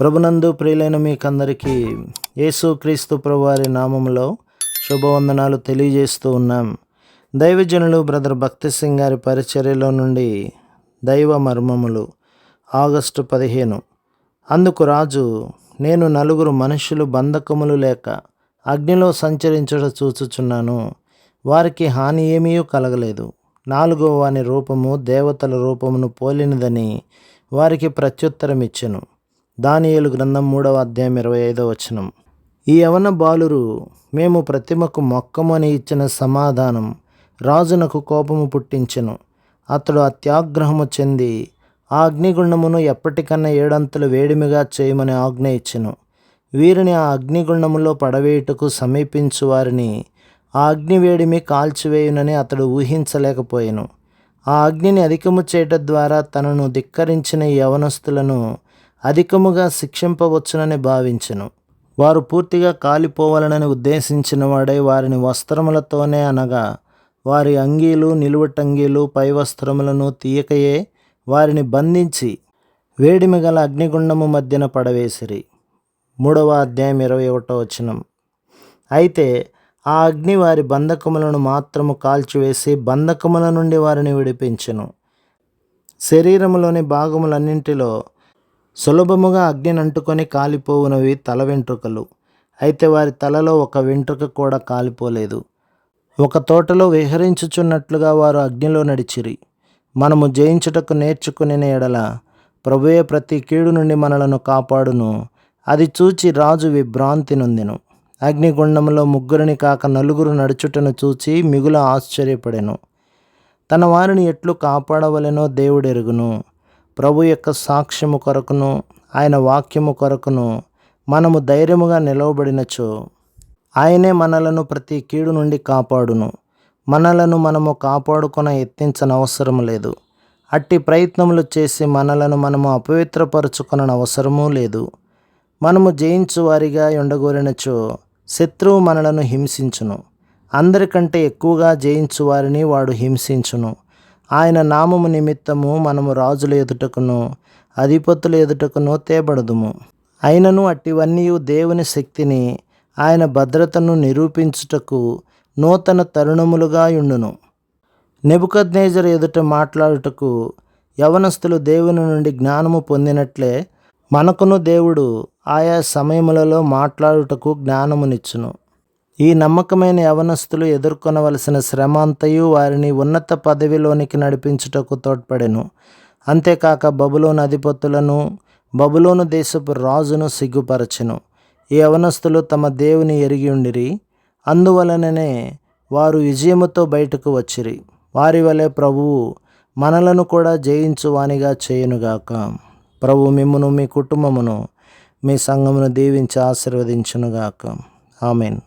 ప్రభునందు ప్రియులైన మీకందరికీ యేసుక్రీస్తు ప్రభువారి నామములో శుభవందనాలు తెలియజేస్తూ ఉన్నాం. దైవజనులు బ్రదర్ భక్తి సింగ్ గారి పరిచర్యలో నుండి దైవ మర్మములు ఆగస్టు పదిహేను. అందుకు రాజు నేను నలుగురు మనుషులు బంధకములు లేక అగ్నిలో సంచరించడం చూచుచున్నాను. వారికి హాని ఏమీ కలగలేదు. నాలుగో వాని రూపము దేవతల రూపమును పోలినదని వారికి ప్రత్యుత్తరం ఇచ్చెను దానియేలు గ్రంథం మూడవ అధ్యాయం ఇరవై ఐదో వచనం. ఈ యవన బాలురు మేము ప్రతిమకు మొక్కమని ఇచ్చిన సమాధానం రాజునకు కోపము పుట్టించెను. అతడు అత్యాగ్రహము చెంది ఆ అగ్నిగుండమును ఎప్పటికన్నా ఏడంతలు వేడిమిగా చేయమని ఆజ్ఞ ఇచ్చెను. వీరిని ఆ అగ్నిగుండములో పడవేయుటకు సమీపించు వారిని ఆ అగ్ని వేడిమి కాల్చివేయునని అతడు ఊహించలేకపోయాను. ఆ అగ్నిని అధికము చేయట ద్వారా తనను ధిక్కరించిన యవనస్తులను అధికముగా శిక్షింపవచ్చునని భావించెను. వారు పూర్తిగా కాలిపోవాలనని ఉద్దేశించిన వాడై వారిని వస్త్రములతోనే అనగా వారి అంగీలు నిలువటంగీలు పై వస్త్రములను తీయకయే వారిని బంధించి వేడిమి గల అగ్నిగుండము మధ్యన పడవేసిరి. మూడవ అధ్యాయం ఇరవై ఒకటో వచనం. అయితే ఆ అగ్ని వారి బంధకములను మాత్రము కాల్చివేసి బంధకముల నుండి వారిని విడిపించెను. శరీరములోని భాగములన్నింటిలో సులభముగా అగ్నిని అంటుకొని కాలిపోవునవి తల వెంట్రుకలు. అయితే వారి తలలో ఒక వెంట్రుక కూడా కాలిపోలేదు. ఒక తోటలో విహరించుచున్నట్లుగా వారు అగ్నిలో నడిచిరి. మనము జయించుటకు నేర్చుకునే ఎడల ప్రభుయే ప్రతి కీడు నుండి మనలను కాపాడును. అది చూచి రాజు విభ్రాంతి నొందెను. అగ్నిగుండంలో ముగ్గురిని కాక నలుగురు నడుచుటను చూచి మిగుల ఆశ్చర్యపడెను. తన వారిని ఎట్లు కాపాడవలెనో దేవుడెరుగును. ప్రభు యొక్క సాక్ష్యము కొరకును ఆయన వాక్యము కొరకును మనము ధైర్యముగా నిలవబడినచో ఆయనే మనలను ప్రతి కీడు నుండి కాపాడును. మనలను మనము కాపాడుకొన ఎత్తించనవసరం లేదు. అట్టి ప్రయత్నములు చేసి మనలను మనము అపవిత్రపరచుకొన అవసరమూ లేదు. మనము జయించు వారిగా ఉండగోరినచో శత్రువు మనలను హింసించును. అందరికంటే ఎక్కువగా జయించు వారిని వాడు హింసించును. ఆయన నామము నిమిత్తము మనము రాజుల ఎదుటకును అధిపతుల ఎదుటకును తేబడదుము. అయినను అట్టివన్నీ దేవుని శక్తిని ఆయన భద్రతను నిరూపించుటకు నూతన తరుణములుగా ఉండును నెబుకద్నేజర్ ఎదుట మాట్లాడుటకు యవనస్తులు దేవుని నుండి జ్ఞానము పొందినట్లే మనకును దేవుడు ఆయా సమయములలో మాట్లాడుటకు జ్ఞానమునిచ్చును. ఈ నమ్మకమైన యవనస్తులు ఎదుర్కొనవలసిన శ్రమంతయు వారిని ఉన్నత పదవిలోనికి నడిపించుటకు తోడ్పడెను. అంతేకాక బబులోను అధిపతులను బబులోను దేశపు రాజును సిగ్గుపరచెను. ఈ యవనస్తులు తమ దేవుని ఎరిగి ఉండిరి. అందువలననే వారు విజయముతో బయటకు వచ్చిరి. వారి వలె ప్రభువు మనలను కూడా జయించువానిగా చేయునుగాక ప్రభు మిమ్మును మీ కుటుంబమును మీ సంఘమును దీవించి ఆశీర్వదించునుగాక ఆమెన్.